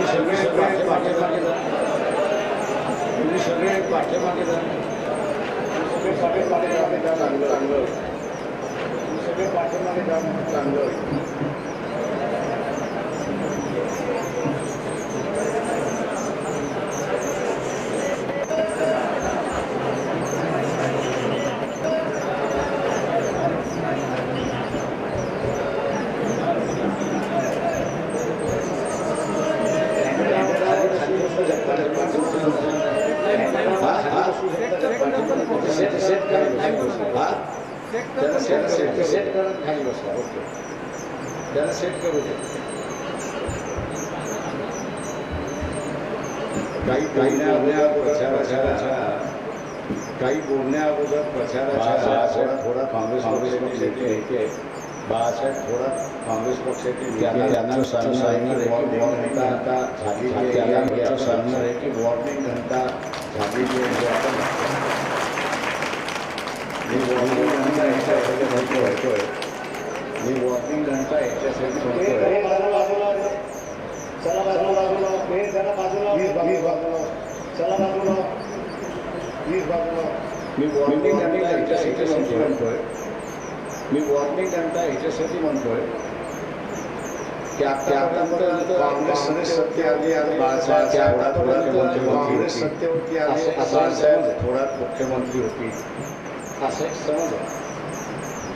तुम्ही सगळे पाठीमागे जा तुम्ही सगळे पाठीमागे जा तुम्ही सगळे पाठीमागे जा ते चांगलं चांगलं तुम्ही सगळे पाठीमागे जा चांगलं होईल. हा, हा. सेट सेट करून खाली बसा. हा? त्याला सेट सेट सेट करून खाली बसा ओके त्याला सेट करू दे. काही बोलण्या अगोदर प्रचाराच्या काही बोलण्या अगोदर प्रचाराच्या थोडा काँग्रेस पक्षाची नेते नेते बाळासाहेब थोडा काँग्रेस पक्षाचे त्यांना- नेते त्यांना सांगणार आहे की वॉर्निंग घंटा झालेली आहे. त्यांना सांगणार आहे की वॉर्निंग घंटा हे आपण मी वॉर्निंग घंटा याच्यासाठी म्हणतोय मी वॉर्निंग घंटा याच्यासाठी म्हणतोय चला मी वॉर्निंग घंटा याच्यासाठी म्हणतोय मी वॉर्निंग घंटा याच्यासाठी म्हणतोय की आतापर्यंत काँग्रेस सत्य आली आणि बाळासाहेब मुख्यमंत्री काँग्रेस सत्तेवरती बाळासाहेब मुख्यमंत्री होती असं एक समज आहे.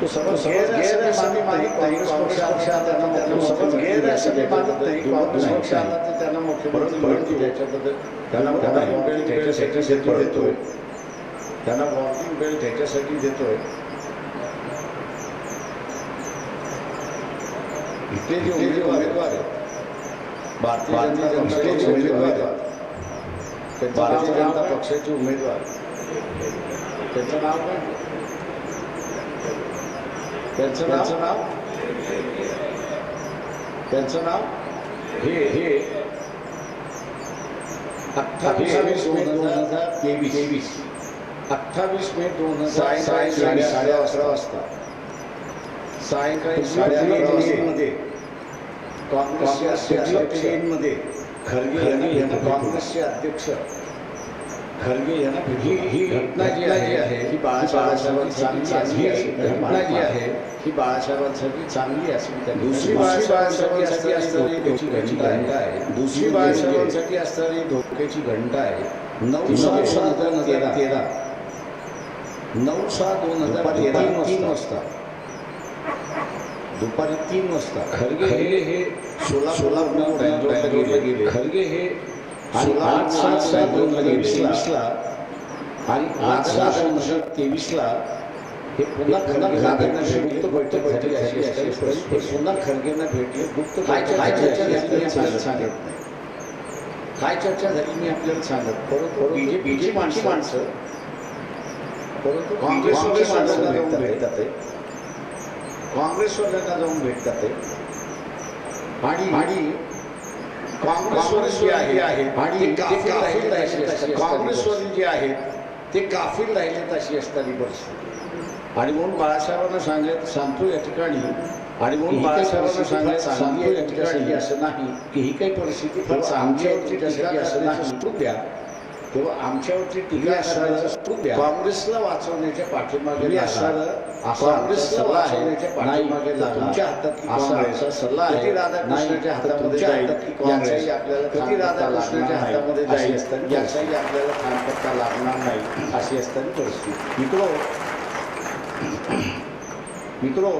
तो समज गैर गैर असं असं मी मानत नाही काँग्रेस पक्षात त्यांना समज मुख्यमंत्री गैर असं मी मानत नाही काँग्रेस काँग्रेस पक्ष आला तर त्यांना मुख्यमंत्री परंतु त्याच्याबद्दल त्यांना वॉर्निंग बेल त्याच्यासाठी देतोय त्यांना वॉर्निंग बेल त्याच्यासाठी देतोय इथले जे उमेदवार आहेत भारतीय जनता पक्षाचे उमेदवार आहेत ते भारतीय जनता पक्षाचे उमेदवार त्यांचं नाव काय? त्यांचं नाव? नाव? त्यांचं नाव? हे हे. अठ्ठावीस मे दोन हजार तेवीस. तेवीस अठ्ठावीस मे दोन हजार सायंकाळी साडे अकरा वाजता. सायंकाळी साडे अकरा वाजता. काँग्रेसचे अध्यक्षमध्ये खरगे यांना काँग्रेसचे अध्यक्ष. खरगे यांना ही ही घटना जी आहे ही बाळासाहेबांसाठी चांगली घटना जी आहे ही बाळासाहेबांसाठी चांगली असेल. दुसरी बाळासाहेबांसाठी असणारी धोक्याची घंटा आहे. दुसरी बाळासाहेबांसाठी असणारी धोक्याची घंटा आहे. नऊ सहा दोन हजार तेरा. नऊ सहा दोन हजार तेरा तीन वाजता. दुपारी तीन वाजता. खरगे हे हे सोलापूर गेले. खरगे हे आणि आठ सात सात दोन हजार तेवीसला आणि आठ सात दोन हजार तेवीसला हे पुन्हा खरगेंना भेटले गुप्त बैठक झाली असते हे पुन्हा खरगेंना भेटले गुप्त काय चर्चा झाली सांगत नाही काय चर्चा झाली मी आपल्याला सांगत परंतु बीजेपीची माणसं माणसं परंतु काँग्रेसची माणसं जाऊन भेटतात. काँग्रेसवाल्यांना जाऊन भेटतात. आणि आणि काँग्रेसवाले जे आहे आणि काफील राहिले तशी असतात. काँग्रेसवाले जे आहेत ते काफील राहिले तशी असणारी परिस्थिती आणि म्हणून बाळासाहेबांना सांगत सांगतो या ठिकाणी आणि म्हणून बाळासाहेबांना सांगत सांगतो या ठिकाणी असं नाही की ही काही परिस्थिती आमच्यावरती त्यासाठी असं नाही. तेव्हा आमच्यावरती टीका असणारं काँग्रेसला वाचवण्याच्या पाठीमागे. असणारं काँग्रेसला सल्ला आहे. नाही, तुमच्या हातातली असा सल्ला आहे राधाकृष्णाच्या हातामध्ये जाईल, हातातली याचाही काँग्रेस आपल्याला कधी राधाकृष्णाच्या हातामध्ये जाईल याचाही आपल्याला थांबता लागणार नाही अशी असताना परिस्थिती मित्रो मित्रो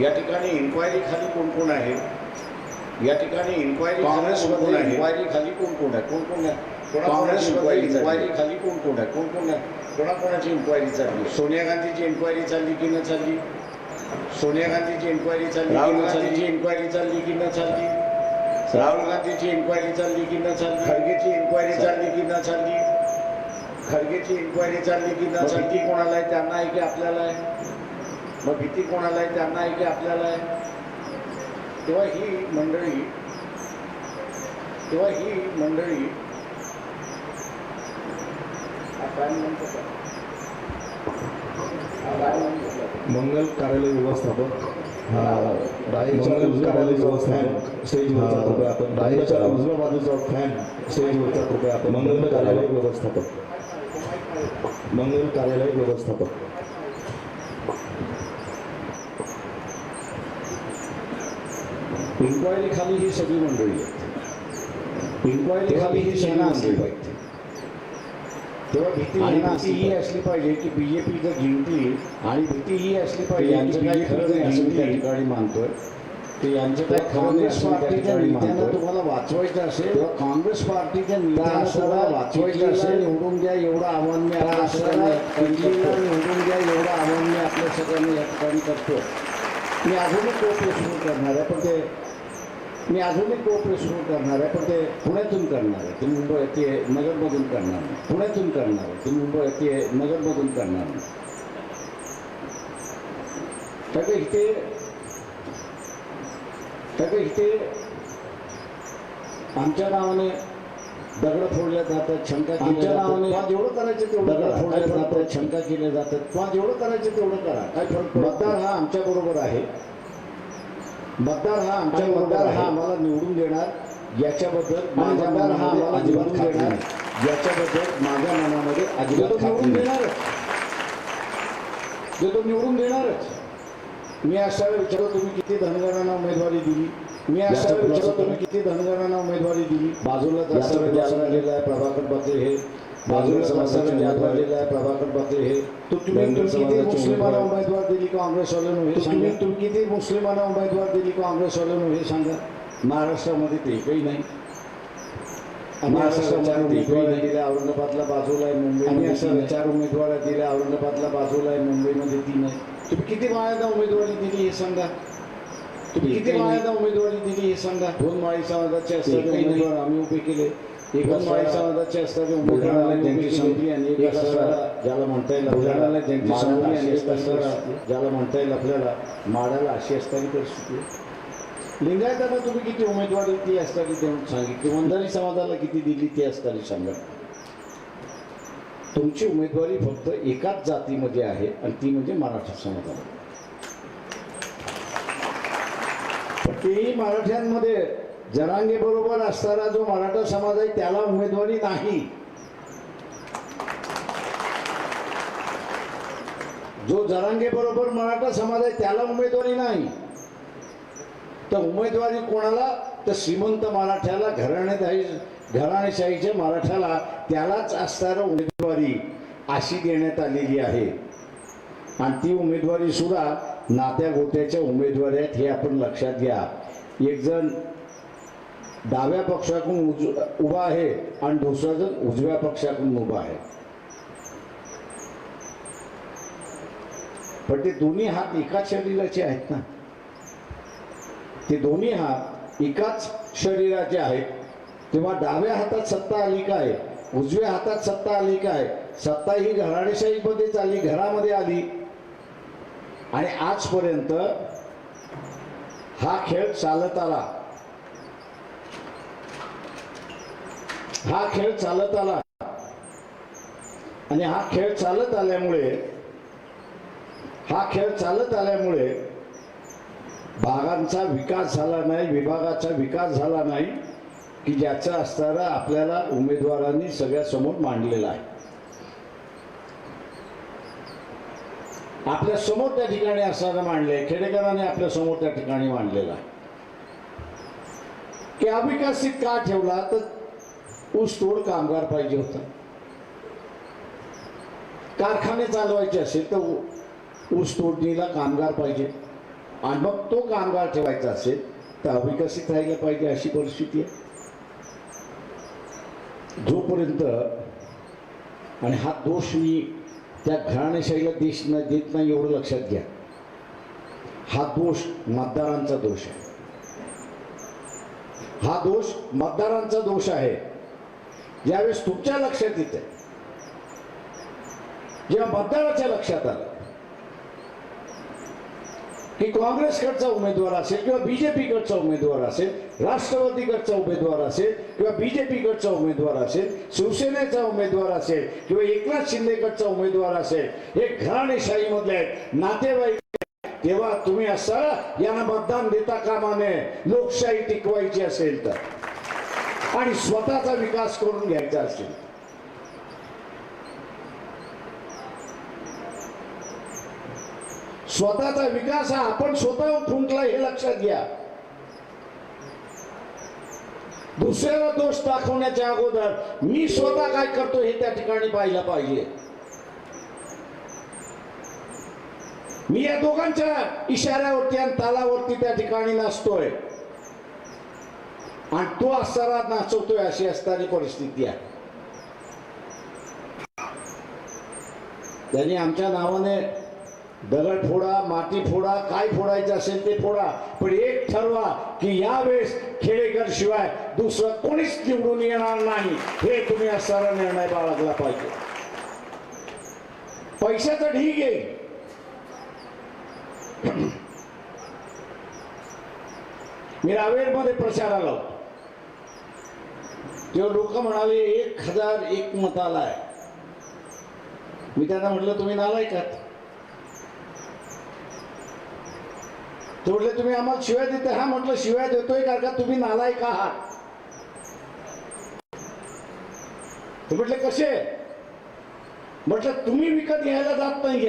या ठिकाणी इन्क्वायरी खाली कोण कोण आहे या ठिकाणी इन्क्वायरी काँग्रेसमध्ये आहे इन्क्वायरी खाली कोण कोण आहे कोण कोण आहे काँग्रेसमध्ये इन्क्वायरी खाली कोण कोण आहे? कोण कोण आहे? कोणाकोणाची इन्क्वायरी चालली? सोनिया गांधीची इन्क्वायरी चालली की न चालली? सोनिया गांधीची इन्क्वायरी चालली राहुल गांधीची इन्क्वायरी चालली की न चालली? राहुल गांधीची इन्क्वायरी चालली की न चालली? खडगेची इन्क्वायरी चालली की न चालली? खडगेची इन्क्वायरी चालली की न चालली? कोणाला आहे? त्यांना आहे की आपल्याला आहे? मग भीती कोणाला आहे? त्यांना आहे की आपल्याला आहे? तेव्हा ही मंडळी तेव्हा ही मंडळी मंगल कार्यालय व्यवस्थापक. स्टेजवरचा कृपया आपण उजव्या बाजूचा फॅन स्टेजवरचा कृपया आपण मंगल कार्यालय व्यवस्थापक. मंगल कार्यालय व्यवस्थापक. इन्क्वायरी खाली ही सगळी मंडळी आहे इन्क्वायरी खाली ही सगळी असली पाहिजे तेव्हा भीती आणि भीती ही असली पाहिजे की बीजेपी जर जिंकली आणि भीती ही असली पाहिजे यांचं की काही BJP खरं नाही असं मी त्या ठिकाणी मानतोय. ते यांचं काय काँग्रेस खरं नाही असं त्या पार्टीच्या ठिकाणी नेत्यांना मानतोय. तुम्हाला वाचवायचं असेल तेव्हा काँग्रेस पार्टीच्या असणारा तुम्हाला वाचवायचं असेल निवडून द्या एवढं आव्हान मी किटलीला किटलीला निवडून द्या एवढं आव्हान मी आपल्या सगळ्यांना या ठिकाणी करतो मी अजूनही कोऑपरेट सुरू करणार आहे पण ते मी अजूनही कोऑपरेट सुरू करणार आहे पण ते पुण्यातून करणार आहे. ते मुंबई ते नगरमधून करणार नाही पुण्यातून करणार आहे. ते मुंबई ते नगरमधून करणार नाही त्यामुळे इथे आमच्या नावाने दगड फोडल्या जातात शंका आमच्या नावाने जेवढं करायचं तेवढं दगड फोडल्या जातात शंका केल्या जातात. किंवा जेवढं करायचं तेवढं करा. काय फरक मतदार हा आमच्या बरोबर आहे. मतदार हा आमच्या मतदार हा आम्हाला निवडून देणार. याच्याबद्दल माझ्या मतदार हा आम्हाला निवडून देणार. याच्याबद्दल माझ्या मनामध्ये अजिबात निवडून देणारच. जे तो निवडून देणारच. मी असायला विचारतो तुम्ही किती धनगरांना उमेदवारी दिली? मी असायला विचारतो तुम्ही किती धनगरांना उमेदवारी दिली? बाजूला प्रभाकर पाटील हे बाजूला आहे प्रभाकर पाटील हे तो तुम्ही धनगर तुम्ही किती समाजाचे मुस्लिमांना उमेदवार. उमेदवार दिली काँग्रेसवाल्यांना हे तुम्ही तुम्ही किती मुस्लिमांना उमेदवार दिली काँग्रेसवाल्यांना हे सांगा. महाराष्ट्रामध्ये ते एकही नाही. महाराष्ट्रामध्ये ते नाही. औरंगाबादला बाजूला आहे मुंबई आणि असं असं चार उमेदवार दिल्या औरंगाबादला बाजूला आहे मुंबईमध्ये तीन आहे तुम्ही किती माळ्यांना उमेदवारी दिली हे सांगा. तुम्ही किती नाही. माळ्यांना उमेदवारी दिली हे सांगा. दोन माळी समाजाचे असतात नाही. उमेदवार आम्ही उभे केले. ज्याला म्हणता येईल आपल्याला ज्यांची आणि असणारा ज्याला म्हणता येईल आपल्याला माडाला अशी असणारी परिस्थिती आहे. लिंगायतांना तुम्ही किती उमेदवारी ती असताना देऊन सांगितली? वंधारी समाजाला किती दिली ती असताना सांगा. तुमची उमेदवारी फक्त एकाच जातीमध्ये आहे आणि ती म्हणजे मराठा समाजाला तेही मराठ्यांमध्ये जरांगे बरोबर असणारा जो मराठा समाज आहे त्याला उमेदवारी नाही. जो जरांगे बरोबर मराठा समाज आहे त्याला उमेदवारी नाही. तर उमेदवारी कोणाला? तर श्रीमंत मराठ्याला घराणेशाही घराणेशाहीच्या मराठ्याला त्यालाच असणारा उमेदवारी अशी देण्यात आलेली आहे. आणि ती उमेदवारी सुद्धा नात्या गोत्याच्या उमेदवारी आहेत हे आपण लक्षात घ्या. एक जण डाव्या पक्षाकडून उज उभा आहे आणि दुसरा जण उजव्या पक्षाकडून उभा आहे. पण ते दोन्ही हात एकाच शरीराचे आहेत ना? ते दोन्ही हात एकाच शरीराचे आहेत. तेव्हा डाव्या हातात सत्ता आली काय? उजव्या हातात सत्ता आली काय? सत्ता ही घराणेशाहीमध्येच आली घरामध्ये आली. आणि आजपर्यंत हा खेळ चालत आला. हा खेळ चालत आला. आणि हा खेळ चालत आल्यामुळे हा खेळ चालत आल्यामुळे भागांचा विकास झाला नाही विभागाचा विकास झाला नाही की ज्याचा असणारा आपल्याला उमेदवारांनी सगळ्यासमोर मांडलेला आहे. आपल्यासमोर त्या ठिकाणी असणारा मांडले खेडेकरांनी आपल्यासमोर त्या ठिकाणी मांडलेला आहे. की अविकसित का ठेवला तर ऊसतोड कामगार पाहिजे होता. कारखाने चालवायचे असेल तर ऊस तोडणीला कामगार पाहिजे. आणि मग तो कामगार ठेवायचा असेल तर अविकसित राहिलं पाहिजे अशी परिस्थिती आहे. जोपर्यंत आणि हा दोष मी त्या घराणेशाहीला देश न देत नाही एवढं लक्षात घ्या. हा दोष मतदारांचा दोष आहे. हा दोष मतदारांचा दोष आहे. ज्यावेळेस तुमच्या लक्षात येते. जेव्हा मतदाराच्या लक्षात आलं की काँग्रेसकडचा उमेदवार असेल किंवा बीजेपीकडचा उमेदवार असेल राष्ट्रवादीकडचा उमेदवार असेल किंवा बीजेपीकडचा उमेदवार असेल शिवसेनेचा उमेदवार असेल किंवा एकनाथ शिंदेकडचा उमेदवार असेल हे घराणेशाहीमधले आहेत नातेवाईक तेव्हा तुम्ही असा यांना मतदान देता कामा नये. लोकशाही टिकवायची असेल तर. आणि स्वतःचा विकास करून घ्यायचा असेल. स्वतःचा विकास हा आपण स्वतः फुंकला हे लक्षात घ्या. दुसऱ्याला दोष दाखवण्याच्या अगोदर मी स्वतः काय करतो हे त्या ठिकाणी पाहिलं पाहिजे. मी या दोघांच्या इशाऱ्यावरती आणि तालावरती त्या ठिकाणी नसतोय. आणि तो असताना नाचवतोय अशी असताना परिस्थिती आहे त्यांनी आमच्या नावाने दगड फोडा माती फोडा काय फोडायचं असेल ते फोडा पण एक ठरवा की यावेळेस खेडेकर शिवाय दुसरं कोणीच निवडून येणार नाही हे तुम्ही असणारा निर्णय बाळगला पाहिजे पैशाचा ढीग आहे मी रावेरमध्ये प्रचाराला होतो तेव्हा लोक म्हणाले एक हजार एक मत आलाय. मी त्यांना म्हटलं तुम्ही नालायकात ते म्हटले तुम्ही आम्हाला शिवाय देते हा म्हटलं शिवाय देतोय कारण का तुम्ही नालायक आहात. ते म्हटले कसे? म्हटलं तुम्ही विकत घ्यायला जात नाही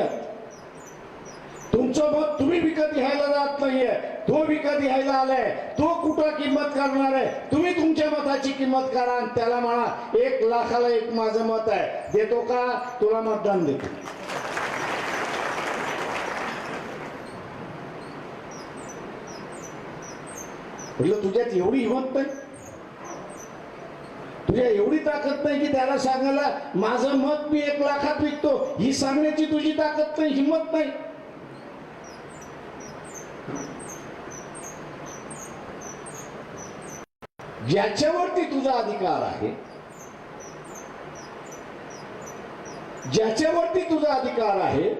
तुमचं मत तुम्ही विकत घ्यायला जात नाहीये तो विकत घ्यायला आलाय? तो कुठं किंमत करणार आहे? तुम्ही तुमच्या मताची किंमत करा आणि त्याला म्हणा एक लाखाला एक माझं मत आहे. देतो का? तुला मतदान देतो. म्हटलं तुझ्यात एवढी हिंमत नाही? तुझ्या एवढी ताकद नाही की त्याला सांगायला माझं मत मी एक लाखात विकतो. ही सांगण्याची तुझी ताकद नाही हिंमत नाही. ज्याच्यावरती तुझा अधिकार आहे ज्याच्यावरती तुझा अधिकार आहे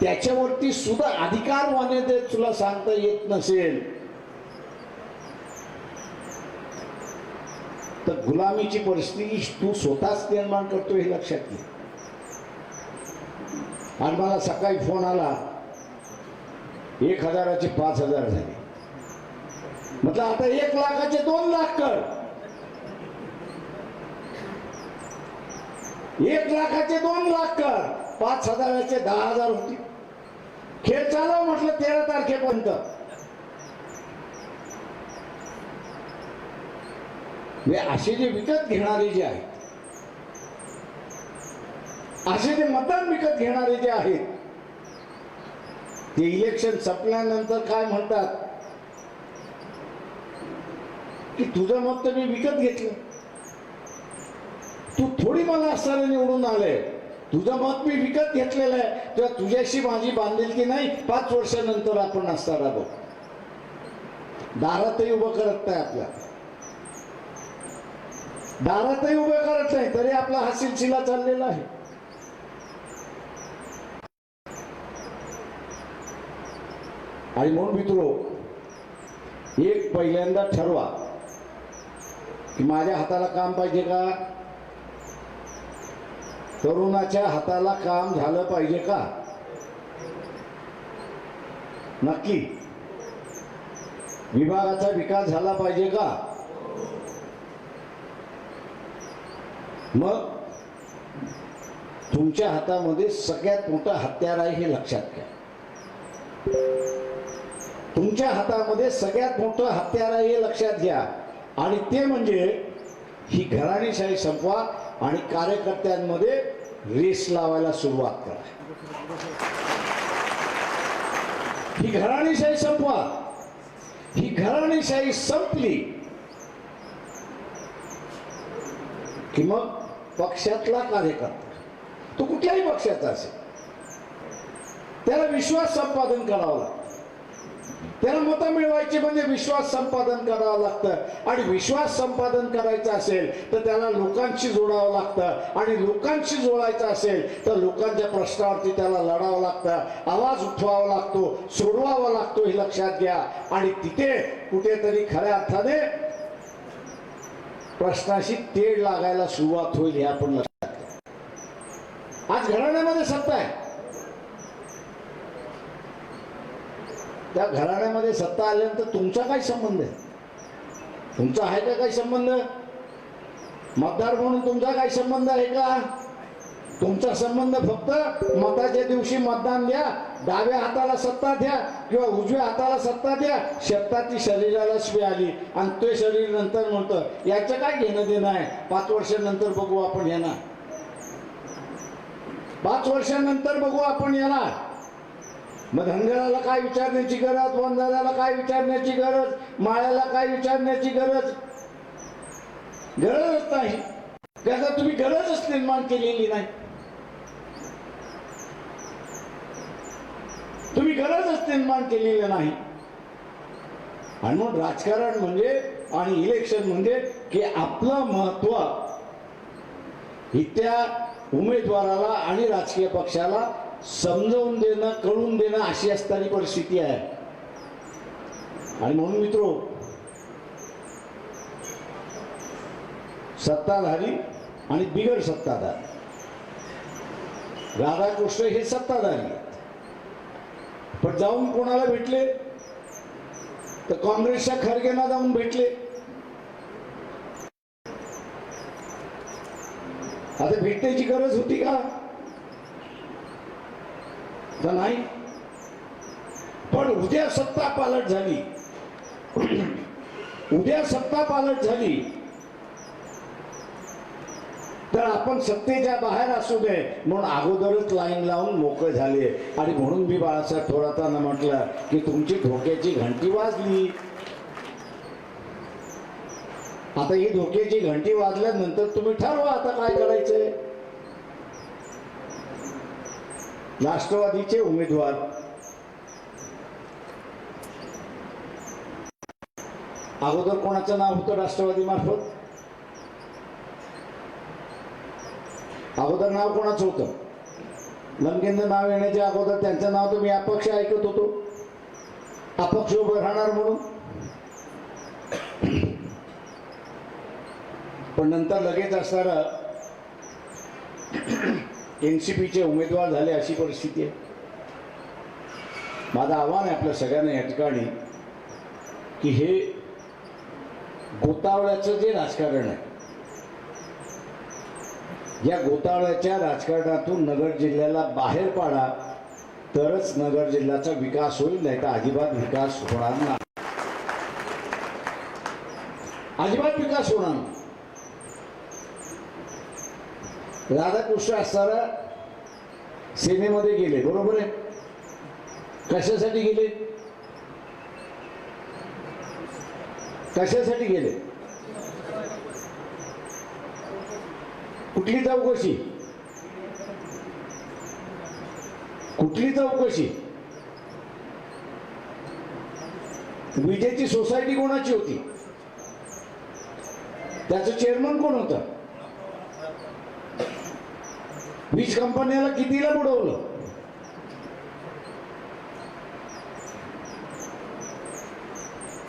त्याच्यावरती सुद्धा अधिकार मान्यते तुला सांगता येत नसेल तर गुलामीची परिस्थिती तू स्वतःच निर्माण करतो हे लक्षात घे. आणि मला सकाळी फोन आला एक हजाराचे पाच हजार झाले. म्हटलं आता एक लाखाचे दोन लाख कर. एक लाखाचे दोन लाख कर. पाच हजाराचे दहा हजार होते. खेळ चालव म्हटलं तेरा तारखेपर्यंत. असे जे विकत घेणारे जे आहेत असे जे मतदान विकत घेणारे जे आहेत ते इलेक्शन संपल्यानंतर काय म्हणतात? की तुझं मत तर मी विकत घेतलं. तू थोडी मला असणारे निवडून आलंय. तुझं मत मी विकत घेतलेलं आहे. तेव्हा तुझ्याशी माझी बांधिलकी नाही. पाच वर्षानंतर आपण असताना बघ. दारातही उभं करत नाही आपल्या. दारातही उभं करत नाही. तरी आपला हा सिलसिला चाललेला आहे. आणि म्हणून मित्रो एक पहिल्यांदा ठरवा. माझ्या हाताला काम पाहिजे का? तरुणाच्या हाताला काम झालं पाहिजे का? नक्की. विभागाचा विकास झाला पाहिजे का? मग तुमच्या हातामध्ये सगळ्यात मोठं हत्यार आहे हे लक्षात घ्या. तुमच्या हातामध्ये सगळ्यात मोठं हत्यार आहे हे लक्षात घ्या. आणि ते म्हणजे ही घराणीशाही संपवा आणि कार्यकर्त्यांमध्ये रेस लावायला सुरुवात करा. ही घराणीशाही संपवा. ही घराणीशाही संपली की मग पक्षातला कार्यकर्ता तो कुठल्याही पक्षाचा असेल त्याला विश्वास संपादन करावा लागतो. त्याला मतं मिळवायची म्हणजे विश्वास संपादन करावं लागतं. आणि विश्वास संपादन करायचं असेल तर त्याला लोकांशी जोडावं लागतं. आणि लोकांशी जोडायचं असेल तर लोकांच्या प्रश्नावरती त्याला लढावं लागतं. आवाज उठवावा लागतो सोडवावा लागतो हे लक्षात घ्या. आणि तिथे कुठेतरी खऱ्या अर्थाने प्रश्नाशी तेढ लागायला सुरुवात होईल हे आपण लक्षात घ्या. आज घराण्यामध्ये सत्ता आहे. त्या घराण्यामध्ये सत्ता आल्यानंतर तुमचा काय संबंध आहे? तुमचा आहे का काही संबंध? मतदार म्हणून तुमचा काही संबंध आहे का? तुमचा संबंध फक्त मताच्या दिवशी मतदान द्या डाव्या हाताला सत्ता द्या किंवा उजव्या हाताला सत्ता द्या शेताची शरीराला शिवी आली आणि ते शरीर नंतर म्हणतं याचं काय घेणं देणं आहे? पाच वर्षानंतर बघू आपण येणार. पाच वर्षानंतर बघू आपण येणार. मग धनगराला काय विचारण्याची गरज वंजाराला काय विचारण्याची गरज माळ्याला काय विचारण्याची गरज? गरजच नाही. त्याचा तुम्ही गरजच निर्माण केलेली नाही. तुम्ही गरजच निर्माण केलेली नाही. आणि मग राजकारण म्हणजे आणि इलेक्शन म्हणजे की आपलं महत्त्व ही त्या उमेदवाराला आणि राजकीय पक्षाला समजवून देणं कळून देणं अशी असणारी परिस्थिती आहे. आणि म्हणून मित्रो सत्ताधारी आणि बिगर सत्ताधारी. राधाकृष्ण हे सत्ताधारी पण जाऊन कोणाला भेटले? तर काँग्रेसच्या खरगेंना जाऊन भेटले. आता भेटण्याची गरज होती का? तर नाही. पण उद्या सत्ता पालट झाली. उद्या सत्ता पालट झाली. तर आपण सत्तेच्या बाहेर असू दे. म्हणून अगोदरच लाईन लावून मोकळे झाले. आणि म्हणून मी बाळासाहेब थोरातांना म्हटलं की तुमची धोक्याची घंटी वाजली. आता ही धोक्याची घंटी वाजल्यानंतर तुम्ही ठरवा आता काय करायचंय. राष्ट्रवादीचे उमेदवार. अगोदर कोणाचं नाव होतं राष्ट्रवादी मार्फत अगोदर नाव कोणाचं होतं? लंकेंचं नाव येण्याच्या अगोदर त्यांचं नाव तर मी अपक्ष ऐकत होतो. अपक्ष उभं राहणार म्हणून. पण नंतर लगेच असणारं एन सी पीचे उमेदवार झाले अशी परिस्थिती आहे. माझं आव्हान आहे आपल्या सगळ्यांना या ठिकाणी की हे गोतावळ्याचं जे राजकारण आहे या गोतावळ्याच्या राजकारणातून नगर जिल्ह्याला बाहेर पाडा तरच नगर जिल्ह्याचा विकास होईल नाही तर अजिबात विकास होणार नाही. अजिबात विकास होणार नाही. राधाकृष्ण असताना सेनेमध्ये गेले बरोबर आहे? कशासाठी गेले? कशासाठी गेले? कुठली चौकशी? कुठली चौकशी? विजेची सोसायटी कोणाची होती? त्याचं चेअरमन कोण होतं? वीज कंपन्याला कितीला बुडवलं?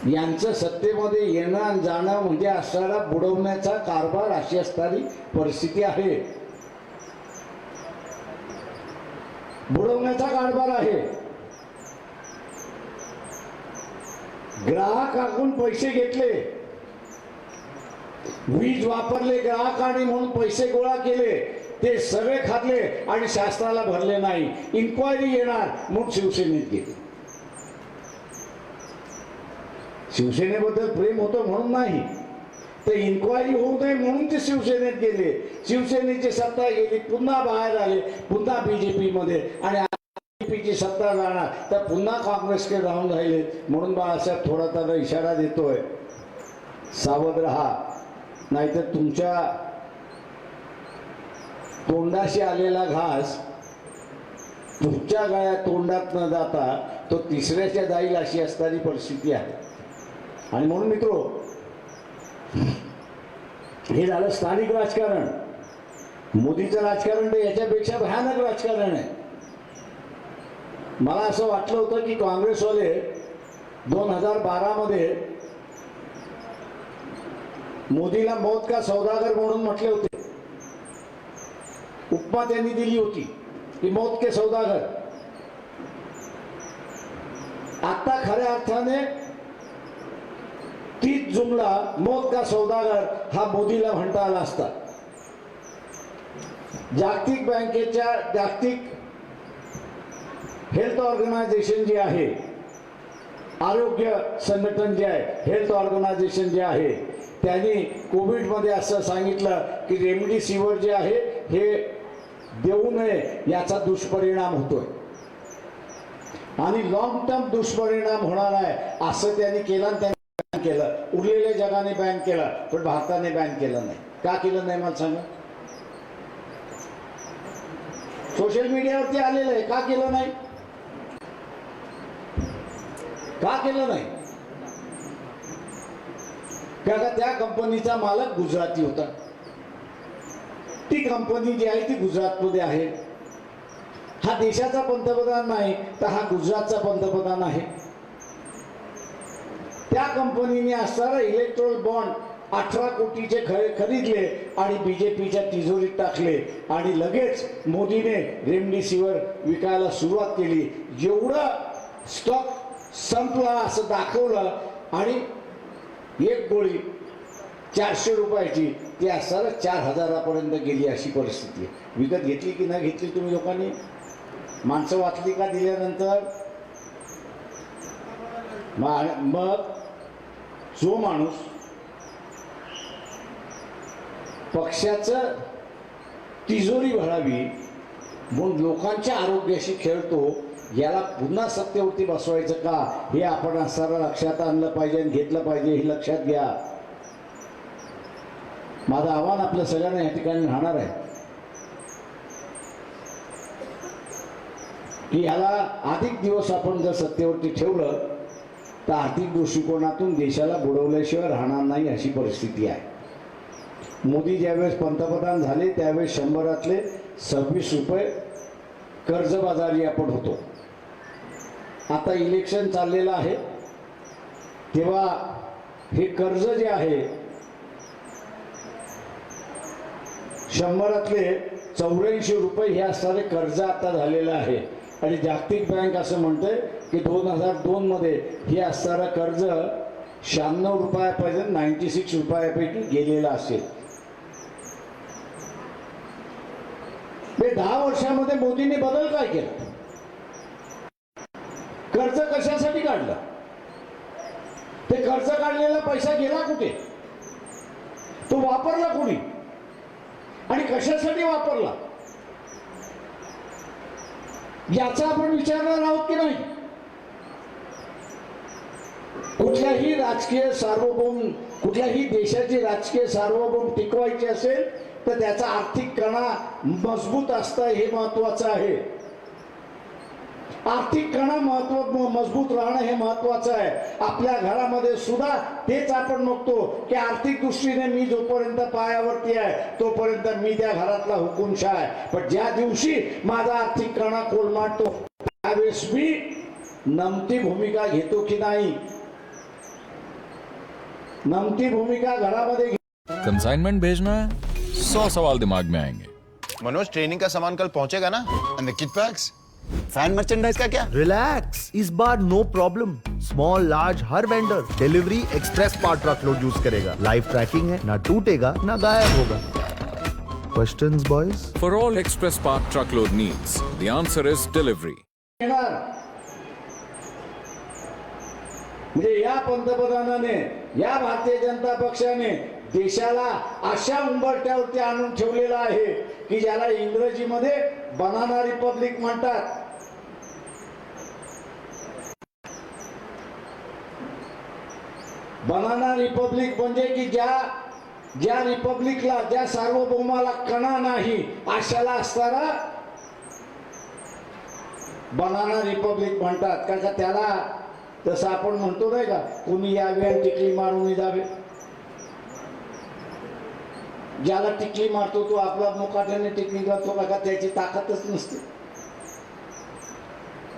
यांचं सत्तेमध्ये येणं आणि जाणं म्हणजे असणारा बुडवण्याचा कारभार अशी असणारी परिस्थिती आहे. बुडवण्याचा कारभार आहे. ग्राहकाकडून पैसे घेतले. वीज वापरले ग्राहकाने म्हणून पैसे गोळा केले. ते सगळे खाल्ले आणि शास्त्राला भरले नाही. इन्क्वायरी येणार म्हणून शिवसेनेत गेले. शिवसेनेबद्दल प्रेम होतं म्हणून नाही. ते इन्क्वायरी होऊ नये म्हणून ते शिवसेनेत गेले. शिवसेनेची सत्ता गेली पुन्हा बाहेर आले पुन्हा बीजेपीमध्ये आणि बीजेपीची सत्ता जाणार तर पुन्हा काँग्रेसकडे राहून राहिले म्हणून बाळासाहेब थोडा त्याला इशारा देतोय. सावध राहा. नाहीतर तुमच्या तोंडाशी आलेला घास तुमच्या गळ्यात तोंडात न जाता तो तिसऱ्याच्या जाईल अशी असणारी परिस्थिती आहे. आणि म्हणून मित्रो हे झालं स्थानिक राजकारण. मोदीचं राजकारण तर याच्यापेक्षा भयानक राजकारण आहे. मला असं वाटलं होतं की काँग्रेसवाले दोन हजार बारामध्ये मोदीला मौत का सौदागर म्हणून म्हटले होते? उपमा त्यांनी दिली होती. की मौत के सौदागर. आता खऱ्या अर्थाने तीच जुमला मौत का सौदागर हा मोदीला म्हणता आला असता. जागतिक बँकेच्या जागतिक हेल्थ ऑर्गनायझेशन जे आहे आरोग्य संघटन जे आहे हेल्थ ऑर्गनायझेशन जे आहे त्यांनी कोविडमध्ये असं सांगितलं की रेमडेसिवीर जे आहे हे देऊ नये याचा दुष्परिणाम होतोय. आणि लॉंग टर्म दुष्परिणाम होणार आहे असं त्यांनी केलं आणि त्यांनी बॅन केलं. उरलेल्या जगाने बॅन केलं पण भारताने बॅन केलं नाही. का केलं नाही मला सांगा? सोशल मीडियावरती आलेलं आहे का केलं नाही? का केलं नाही? का त्या कंपनीचा मालक गुजराती होता. ती कंपनी जी आहे ती गुजरातमध्ये आहे. हा देशाचा पंतप्रधान नाही तर हा गुजरातचा पंतप्रधान आहे. त्या कंपनीने असणारा इलेक्ट्रॉल बॉन्ड अठरा कोटीचे खरे खरीदले आणि बी जे पीच्या तिजोरीत टाकले. आणि लगेच मोदीने रेमडेसिवीर विकायला सुरुवात केली. जेवढं स्टॉक संपला असं दाखवलं. आणि एक गोळी चारशे रुपयाची. ती असताना चार हजारापर्यंत गेली अशी परिस्थिती. आहे विकत घेतली की नाही घेतली तुम्ही लोकांनी? माणसं वाचली का दिल्यानंतर? मा- मग जो माणूस पक्षाचं तिजोरी भरावी म्हणून लोकांच्या आरोग्याशी खेळतो याला पुन्हा सत्तेवरती बसवायचं का? हे आपण असताना लक्षात आणलं पाहिजे आणि घेतलं पाहिजे हे लक्षात घ्या. माझं आव्हान आपल्या सगळ्यांना या ठिकाणी राहणार आहे. की याला अधिक दिवस आपण जर सत्तेवरती ठेवलं तर आर्थिक दृष्टिकोनातून देशाला बुडवल्याशिवाय राहणार नाही अशी परिस्थिती आहे. मोदी ज्यावेळेस पंतप्रधान झाले त्यावेळेस शंभरातले सव्वीस रुपये कर्जबाजारी आपण होतो. आता इलेक्शन चाललेलं आहे. तेव्हा हे कर्ज जे आहे शंभरातले चौऱ्याऐंशी रुपये हे असणारे कर्ज आता झालेलं आहे. आणि जागतिक बँक असं म्हणते की दोन हजार दोनमध्ये हे असणारं कर्ज शहाण्णव रुपयापर्यंत नाईन्टी सिक्स रुपयापैकी गेलेलं असेल. दहा वर्षामध्ये मोदींनी बदल काय केला? कर्ज कशासाठी काढलं? ते कर्ज काढलेला पैसा गेला कुठे? तो वापरला कुणी? आणि कशासाठी वापरला? याचा आपण विचारणार आहोत की नाही? कुठल्याही राजकीय सार्वभौम कुठल्याही देशाची राजकीय सार्वभौम टिकवायची असेल तर त्याचा आर्थिक कणा मजबूत असता हे महत्वाचं आहे. आर्थिक कणा महत्त्व मजबूत राहणं हे महत्वाचं आहे. आपल्या घरामध्ये सुद्धा तेच आपण बघतो की आर्थिक दृष्टीने मी जोपर्यंत पायावरती आहे तोपर्यंत मी त्या घरातला हुकुमशाह आहे. पण ज्या दिवशी माझा आर्थिक कणा कोलमाडतो त्यावेळेस मी नमती भूमिका घेतो की नाही? नमती भूमिका घरामध्ये कंसाइनमेंट भेजना सौ सवाल दिमाग में आएंगे। मनोज ट्रेनिंग का सामान कल पहुंचेगा ना? किट बैग्स फ़ैन मर्चेंडाइज का क्या? रिलैक्स इस बार नो प्रॉब्लम स्मॉल लार्ज हर vendor delivery express part truck load use करेगा. लाइव ट्रैकिंग है ना टूटेगा ना गायब होगा. Questions boys For all express park truckload needs, the answer is delivery. म्हणजे या पंतप्रधानाने या भारतीय जनता पक्षाने देशाला अशा उंबरट्यावरती आणून ठेवलेला आहे की ज्याला इंग्रजीमध्ये बनाना रिपब्लिक म्हणतात. बनाना रिपब्लिक म्हणजे की ज्या ज्या रिपब्लिकला ज्या सार्वभौमाला कणा नाही अशाला असणारा बनाना रिपब्लिक म्हणतात. कारण का त्याला तसं आपण म्हणतो नाही का कुणी यावे आणि टिकली मारून जावे. ज्याला टिकली मारतो तो आपला मुकाट्याने टिकली करतो का का त्याची ताकदच नसते.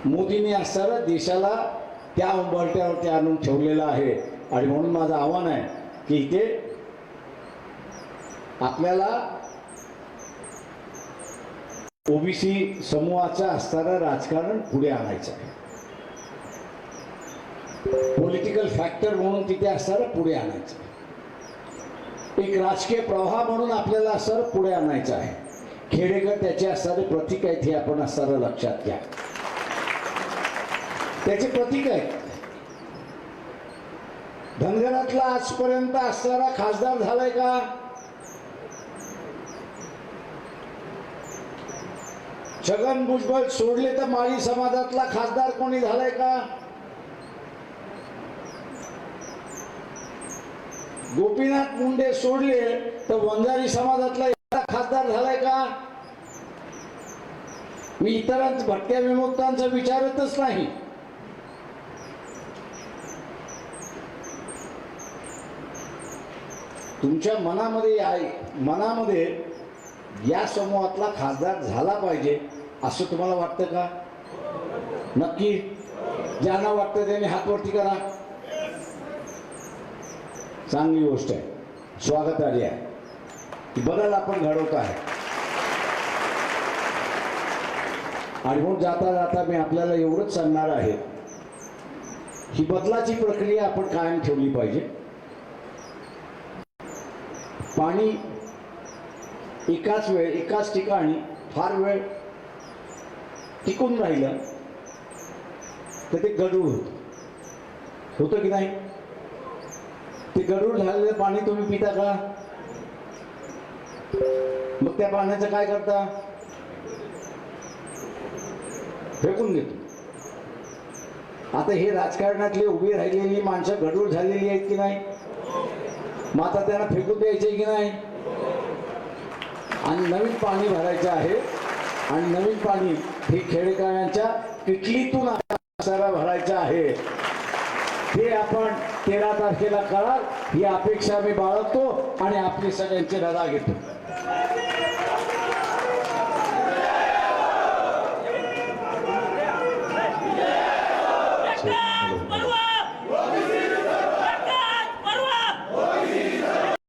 मोदींनी असताना देशाला त्या उंबरट्यावरती आणून ठेवलेलं आहे. आणि म्हणून माझं आव्हान आहे की इथे आपल्याला ओबीसी समूहाचा असणारं राजकारण पुढे आणायचं आहे. पॉलिटिकल फॅक्टर म्हणून तिथे असणारं पुढे आणायचं आहे. एक राजकीय प्रवाह म्हणून आपल्याला असणारं पुढे आणायचं आहे. खेडेकर त्याचे असणारे प्रतीक आहेत हे आपण असणारं लक्षात घ्या. त्याचे प्रतीक आहेत धनगरातला आजपर्यंत असणारा खासदार झालाय का? छगन भुजबळ सोडले तर माळी समाजातला खासदार कोणी झालाय का? गोपीनाथ मुंडे सोडले तर वंजारी समाजातला एखादा खासदार झालाय का? मी इतरांच भटक्या विमुक्तांचा विचारतच नाही. तुमच्या मनामध्ये या- मनामध्ये या समूहातला खासदार झाला पाहिजे असं तुम्हाला वाटतं का? नक्की? ज्यांना वाटतं त्यांनी हातवरती करा. चांगली गोष्ट आहे. स्वागत आली आहे बदल आपण घडवत आहे. आणि म्हणून जाता जाता मी आपल्याला एवढंच सांगणार आहे. ही बदलाची प्रक्रिया आपण कायम ठेवली पाहिजे. पाणी एकाच वेळ एकाच ठिकाणी फार वेळ टिकून राहिलं तर ते गडूळ होतं. होतं की नाही? ते गडूळ झालेलं पाणी तुम्ही पिता का? मग त्या पाण्याचं काय करता? फेकून देतो. आता हे राजकारणातले उभी राहिलेली माणसं गडूळ झालेली आहेत की नाही? मग आता त्यांना फेकून द्यायचे की नाही? आणि नवीन पाणी भरायचं आहे. आणि नवीन पाणी हे खेडेकरांच्या किटलीतून भरायचं आहे. हे आपण तेरा तारखेला कराल ही अपेक्षा मी बाळगतो आणि आपली सगळ्यांची रजा घेतो.